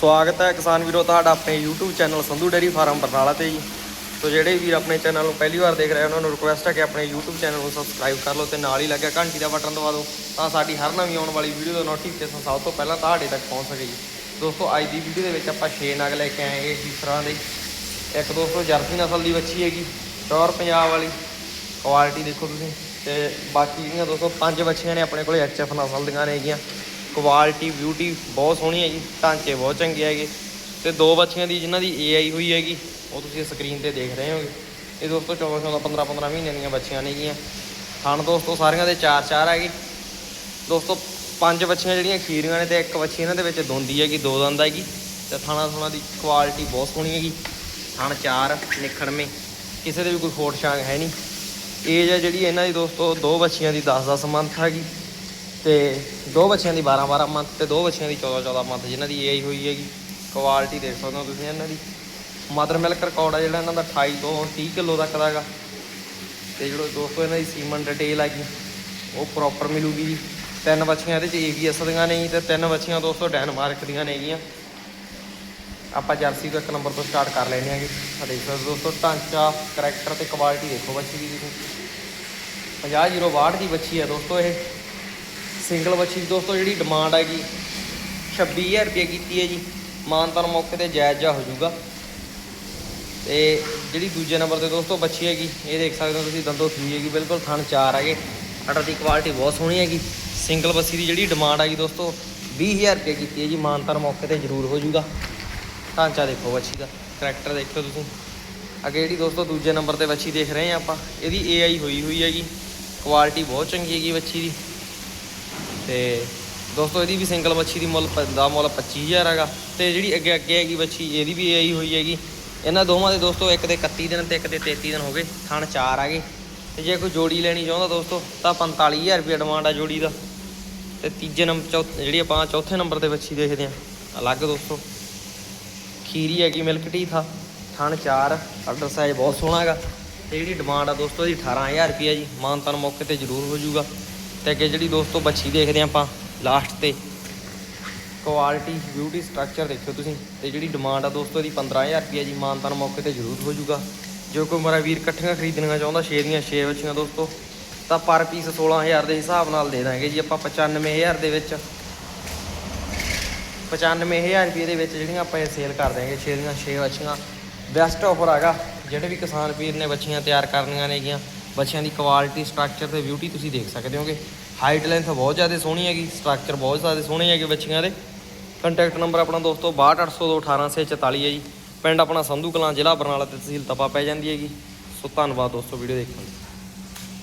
ਸਵਾਗਤ ਹੈ ਕਿਸਾਨ ਵੀਰੋ, ਤੁਹਾਡਾ ਆਪਣੇ YouTube channel Sandhu dairy farm Barnala ਤੇ ਜੀ। ਸੋ ਜਿਹੜੇ ਵੀਰ ਆਪਣੇ ਚੈਨਲ ਨੂੰ ਪਹਿਲੀ ਵਾਰ ਦੇਖ ਰਹੇ ਉਹਨਾਂ ਨੂੰ ਰਿਕੁਐਸਟ ਹੈ ਕਿ ਆਪਣੇ YouTube ਚੈਨਲ ਨੂੰ ਸਬਸਕ੍ਰਾਈਬ ਕਰ ਲਓ ਤੇ ਨਾਲ ਹੀ ਲੱਗਿਆ ਘੰਟੀ ਦਾ ਬਟਨ ਦਬਾ ਦਿਓ, ਤਾਂ ਸਾਡੀ ਹਰ ਨਵੀਂ ਆਉਣ ਵਾਲੀ ਵੀਡੀਓ ਦਾ ਨੋਟੀਫਿਕੇਸ਼ਨ ਸਭ ਤੋਂ ਪਹਿਲਾਂ ਤੁਹਾਡੇ ਤੱਕ ਪਹੁੰਚ ਸਕੇ ਜੀ। ਦੋਸਤੋ, ਅੱਜ ਦੀ ਵੀਡੀਓ ਦੇ ਵਿੱਚ ਆਪਾਂ 6 ਨਗ ਲੈ ਕੇ ਆਏਗੇ ਇਸ ਤਰ੍ਹਾਂ ਦੇ। ਇੱਕ ਦੋਸਤੋ, ਜਰਸੀ ਨਸਲ ਦੀ ਵੱਛੀ ਹੈਗੀ, ਪਿਓਰ ਪੰਜਾਬ ਵਾਲੀ। ਕੁਆਲਿਟੀ ਦੇਖੋ ਤੁਸੀਂ ਤੇ ਬਾਕੀ ਜਿਹੜੀਆਂ ਦੋਸਤੋ, ਪੰਜ ਵੱਛੀਆਂ ਨੇ ਆਪਣੇ ਕੋਲੇ ਐਚਐਫ ਨਸਲ ਦੀਆਂ ਨੇ ਹੈਗੀਆਂ। ਕੁਆਲਿਟੀ ਬਿਊਟੀ ਬਹੁਤ ਸੋਹਣੀ ਹੈਗੀ ਢਾਂਚੇ ਬਹੁਤ ਚੰਗੇ ਹੈਗੇ। ਤੇ ਦੋ ਬੱਚੀਆਂ ਦੀ ਜਿਨ੍ਹਾਂ ਦੀ ਏ ਆਈ ਹੋਈ ਹੈਗੀ, ਉਹ ਤੁਸੀਂ ਸਕਰੀਨ ਤੇ ਦੇਖ ਰਹੇ ਹੋਗੇ। ਇਹ ਦੋਸਤੋ 14 14 15 15 ਮਹੀਨਿਆਂ ਦੀਆਂ ਬੱਚੀਆਂ ਨੇਗੀਆਂ। ਥਣ ਦੋਸਤੋ ਸਾਰੀਆਂ ਦੇ ਚਾਰ ਚਾਰ ਹੈਗੇ। ਦੋਸਤੋ ਪੰਜ ਬੱਚੀਆਂ ਜਿਹੜੀਆਂ ਖੀਰੀਆਂ ਨੇ ਤੇ ਇੱਕ ਬੱਚੀ ਇਹਨਾਂ ਦੇ ਵਿੱਚ ਦੋਂਦੀ ਹੈਗੀ, ਦੋ ਦੰਦ ਹੈਗੀ। ਤੇ ਥਾਣਾ ਥਾਣਾ ਦੀ ਕੁਆਲਿਟੀ ਬਹੁਤ ਸੋਹਣੀ ਹੈਗੀ। ਥਣ ਚਾਰ ਨਿਖੜਵੇਂ। ਕਿਸੇ ਦੇ ਵੀ ਕੋਈ ਖੋਟ ਛਾਂਗ ਹੈ ਨਹੀਂ। ਏਜ ਹੈ ਜਿਹੜੀ ਇਹਨਾਂ ਦੀ ਦੋਸਤੋ, ਦੋ ਬੱਚੀਆਂ ਦੀ 10 10 ਮੰਥ ਹੈਗੀ। ਤੇ ਦੋ ਬੱਚਿਆਂ ਦੀ 12 12 ਮੰਥ ਤੇ ਦੋ ਬੱਚਿਆਂ ਦੀ 14 14 ਮੰਥ ਜਿਨ੍ਹਾਂ ਦੀ ਏਜ ਹੋਈ ਹੈਗੀ ਕੁਆਲਿਟੀ ਦੇਖ ਸਕਦੇ ਹੋ ਤੁਸੀਂ ਇਹਨਾਂ ਦੀ। ਮਦਰ ਮਿਲਕ ਰਿਕਾਰਡ ਆ ਜਿਹੜਾ ਇਹਨਾਂ ਦਾ 28 ਤੋਂ 30 ਕਿਲੋ ਤੱਕ ਦਾ ਹੈਗਾ। ਤੇ ਜਿਹੜਾ ਦੋਸਤੋ ਇਹਨਾਂ ਦੀ ਸੀਮਨ ਡਿਟੇਲ ਹੈਗੀ, ਉਹ ਪ੍ਰੋਪਰ ਮਿਲੂਗੀ ਜੀ। ਤਿੰਨ ਬੱਚੀਆਂ ਇਹਦੇ ਚ ਏਵੀਐਸ ਦੀਆਂ ਨੇ ਜੀ ਤੇ ਤਿੰਨ ਬੱਚੀਆਂ ਦੋਸਤੋ ਡੈਨਮਾਰਕ ਦੀਆਂ ਨੇਗੀਆਂ ਆਪਾਂ ਜਰਸੀ ਤੋਂ ਇੱਕ ਨੰਬਰ ਤੋਂ ਸਟਾਰਟ ਕਰ ਲੈਣੇ ਆਗੇ ਸਾਡੇ ਦੋਸਤੋ, ਢਾਂਚਾ ਕਰੈਕਟਰ ਤੇ ਕੁਆਲਿਟੀ ਦੇਖੋ ਬੱਚੀ ਦੀ ਤੁਸੀਂ। 50 ਦੀ ਬੱਚੀ ਹੈ ਦੋਸਤੋ ਇਹ। ਸਿੰਗਲ ਬੱਚੀ ਦੀ ਦੋਸਤੋ, ਜਿਹੜੀ ਡਿਮਾਂਡ ਹੈਗੀ 26000 ਰੁਪਏ ਕੀਤੀ ਹੈ ਜੀ। ਮਾਨਤਨ ਮੌਕੇ ਤੇ ਜਾਇਜ਼ ਜਾ ਹੋ ਜਾਊਗਾ। ਤੇ ਜਿਹੜੀ ਦੂਜੇ ਨੰਬਰ ਤੇ ਦੋਸਤੋ ਬੱਚੀ ਹੈਗੀ, ਇਹ ਦੇਖ ਸਕਦੇ ਹੋ ਤੁਸੀਂ, ਦੰਦੋ ਸੂਈ ਹੈਗੀ, ਬਿਲਕੁਲ ਥਣ ਚਾਰ ਹੈਗੇ। ਅਟਰ ਦੀ ਕੁਆਲਿਟੀ ਬਹੁਤ ਸੋਹਣੀ ਹੈਗੀ। ਸਿੰਗਲ ਬੱਚੀ ਦੀ ਜਿਹੜੀ ਡਿਮਾਂਡ ਹੈਗੀ ਦੋਸਤੋ 20000 ਰੁਪਏ ਕੀਤੀ ਹੈ ਜੀ। ਮਾਨਤਨ ਮੌਕੇ ਤੇ ਜ਼ਰੂਰ ਹੋ ਜਾਊਗਾ। ਢਾਂਚਾ ਦੇਖੋ ਬੱਚੀ ਦਾ ਕਰੈਕਟਰ ਦੇਖੋ ਤੁਸੀਂ। ਅੱਗੇ ਜਿਹੜੀ ਦੋਸਤੋ ਦੂਜੇ ਨੰਬਰ ਤੇ ਬੱਚੀ ਦੇਖ ਰਹੇ ਆ ਆਪਾਂ, ਇਹਦੀ ਏਆਈ ਹੋਈ ਹੋਈ ਹੈਗੀ। ਕੁਆਲਿਟੀ ਬਹੁਤ ਚੰਗੀ ਹੈਗੀ ਬੱਚੀ ਦੀ। ਤੇ ਦੋਸਤੋ, ਇਹਦੀ ਵੀ ਸਿੰਗਲ ਮੱਛੀ ਦੀ ਮੁੱਲ ਦਾ ਮੁੱਲ 25000 ਹੈਗਾ ਤੇ ਜਿਹੜੀ ਅੱਗੇ ਅੱਗੇ ਹੈਗੀ ਬੱਚੀ ਇਹਦੀ ਵੀ ਇਹੀ ਹੋਈ ਹੈਗੀ। ਇਹਨਾਂ ਦੋਵਾਂ ਦੇ ਦੋਸਤੋ, ਇੱਕ ਦੇ 31 ਦਿਨ ਤੇ ਇੱਕ ਦੇ 33 ਦਿਨ ਹੋ ਗਏ, ਥਣ ਚਾਰ ਆ ਗਏ। ਤੇ ਜੇ ਕੋਈ ਜੋੜੀ ਲੈਣੀ ਚਾਹੁੰਦਾ ਦੋਸਤੋ, ਤਾਂ 45000 ਰੁਪਏ ਡਿਮਾਂਡ ਆ ਜੋੜੀ ਦਾ। ਤੇ ਤੀਜੇ ਨੰਬਰ ਚੌਥ ਜਿਹੜੀ ਆਪਾਂ ਚੌਥੇ ਨੰਬਰ ਤੇ ਬੱਚੀ ਦੇਖਦੇ ਆ ਅਲੱਗ ਦੋਸਤੋ। ਖੀਰੀ ਹੈਗੀ ਮਿਲਕ ਟੀ ਥਾ, ਥਣ ਚਾਰ, ਆਰਡਰ ਸਾਈਜ਼ ਬਹੁਤ ਸੋਹਣਾ ਹੈਗਾ। ਤੇ ਜਿਹੜੀ ਡਿਮਾਂਡ ਆ ਦੋਸਤੋ, ਇਹਦੀ 18000 ਰੁਪਏ ਜੀ। ਮਾਨਤਨ ਮੌਕੇ ਤੇ ਜ਼ਰੂਰ ਹੋ ਜਾਊਗਾ। ਤੇ ਅੱਗੇ ਜਿਹੜੀ ਦੋਸਤੋ ਬੱਚੀ ਦੇਖਦੇ ਹਾਂ ਆਪਾਂ ਲਾਸਟ ਤੇ। ਕੁਆਲਿਟੀ ਬਿਊਟੀ ਸਟਰਕਚਰ ਦੇਖਿਓ ਤੁਸੀਂ। ਤੇ ਜਿਹੜੀ ਡਿਮਾਂਡ ਆ ਦੋਸਤੋ ਇਹਦੀ 15000 ਰੁਪਏ ਜੀ, ਮਾਨਤਨ ਮੌਕੇ ਤੇ ਜ਼ਰੂਰ ਹੋ ਜਾਊਗਾ। ਜੋ ਕੋਈ ਮੇਰਾ ਵੀਰ ਇਕੱਠੀਆਂ ਖਰੀਦਣੀਆਂ ਚਾਹੁੰਦਾ 6 ਦੀਆਂ 6 ਬੱਚੀਆਂ ਦੋਸਤੋ, ਤਾਂ ਪਰ ਪੀਸ 16000 ਦੇ ਹਿਸਾਬ ਨਾਲ ਦੇ ਦਾਂਗੇ ਜੀ ਆਪਾਂ 95000 ਦੇ ਵਿੱਚ। 95000 ਰੁਪਏ ਦੇ ਵਿੱਚ ਜਿਹੜੀਆਂ ਆਪਾਂ ਇਹ ਸੇਲ ਕਰ ਦਾਂਗੇ 6 ਦੀਆਂ 6 ਬੱਚੀਆਂ ਬੈਸਟ ਆਫਰ ਹੈਗਾ, ਜਿਹੜੇ ਵੀ ਕਿਸਾਨ ਵੀਰ ਨੇ ਬੱਚੀਆਂ ਤਿਆਰ ਕਰਨੀਆਂ ਨੇਗੀਆਂ। ਬੱਚਿਆਂ ਦੀ ਕੁਆਲਿਟੀ ਸਟਰਕਚਰ ਤੇ ਬਿਊਟੀ ਤੁਸੀਂ ਦੇਖ ਸਕਦੇ ਹੋਗੇ। ਹਾਈਟ ਲੈਂਥ ਬਹੁਤ ਜ਼ਿਆਦਾ ਸੋਹਣੀ ਹੈਗੀ ਸਟਰਕਚਰ ਬਹੁਤ ਜ਼ਿਆਦਾ ਸੋਹਣੇ ਹੈਗੇ ਬੱਚਿਆਂ ਦੇ। ਕੰਟੈਕਟ ਨੰਬਰ ਆਪਣਾ ਦੋਸਤੋ 6280218644 ਹੈ ਜੀ। ਪਿੰਡ ਆਪਣਾ ਸੰਧੂ ਕਲਾਂ ਜ਼ਿਲ੍ਹਾ ਬਰਨਾਲਾ ਤੇ ਤਹਿਸੀਲ ਤਪਾ ਪੈ ਜਾਂਦੀ ਹੈਗੀ। ਸੋ ਧੰਨਵਾਦ ਦੋਸਤੋ ਵੀਡੀਓ ਦੇਖਣ ਲਈ।